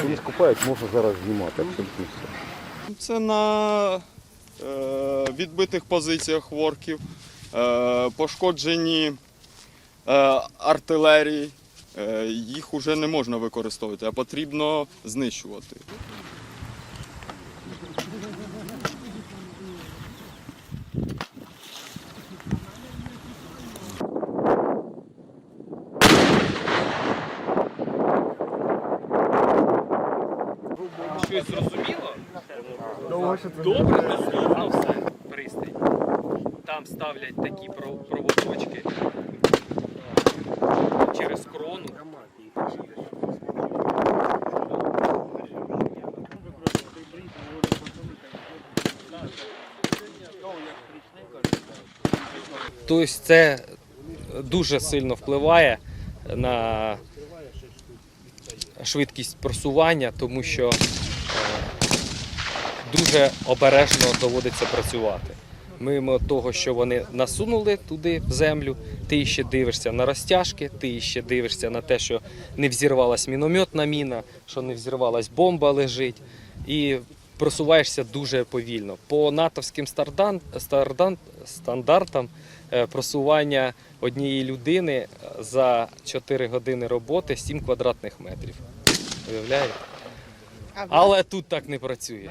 Коли купають, можна зараз знімати абсолютно все. Це на е, відбитих позиціях ворків, е, пошкоджені е, артилерії. Їх вже не можна використовувати, а потрібно знищувати. Зрозуміло? Добре, доступно все. Пристрій. Там ставлять такі про- проводочки через крону. Тобто це дуже сильно впливає на швидкість просування, тому що е, дуже обережно доводиться працювати. Мимо того, що вони насунули туди в землю, ти ще дивишся на розтяжки, ти ще дивишся на те, що не взірвалась мінометна міна, що не взірвалась бомба лежить. І просуваєшся дуже повільно. По натовським стардан, стардан, стандартам е, просування однієї людини за 4 години роботи 7 квадратних метрів. Уявляєте? Але тут так не працює.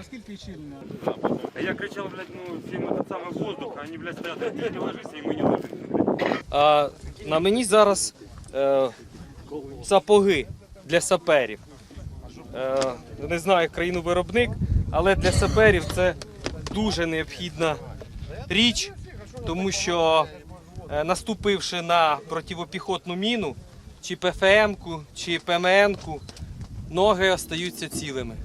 А я кричал, блядь, ну, всем этот самый воздух, а они, блядь, стоят, ты не ложись, и мы не ложимся. А, на мені зараз е, сапоги для саперів. Е, не знаю країну виробник, але для саперів це дуже необхідна річ, тому що е, наступивши на противопіхотну міну, чи ПФМ-ку, чи ПМН-ку, ноги остаються цілими.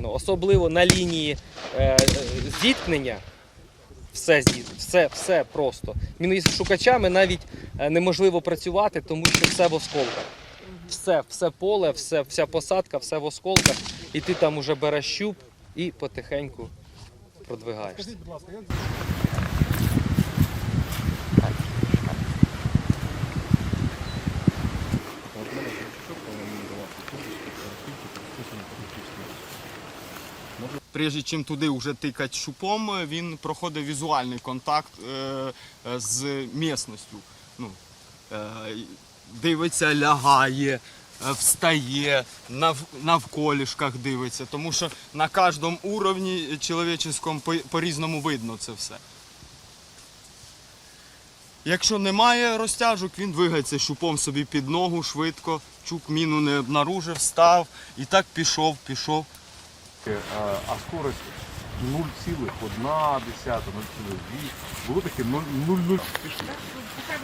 Ну, особливо на лінії е, зіткнення. Все, все, все просто. Міношукачами навіть е, неможливо працювати, тому що все в осколках. Все, все поле, все, вся посадка, все в осколках. І ти там уже береш щуп і потихеньку продвигаєшся. Прежде чим туди вже тикати шупом, він проходить візуальний контакт е, е, з місністю. Ну, е, дивиться, лягає, е, встає, нав, навколішках дивиться, тому що на кожному уровні чоловіческому по- по-різному видно це все. Якщо немає розтяжок, він двигається шупом собі під ногу швидко, чук міну не обнаружив, став і так пішов, пішов. Е, а скорость 0,1, 0,2. Було таке 0,0 пішли.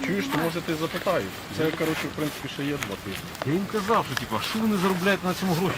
Чуєш, то може ти запитаю. Це, коротше, в принципі, ще є два тижні. Я їм казав, що типу, а що вони заробляють на цьому гроші?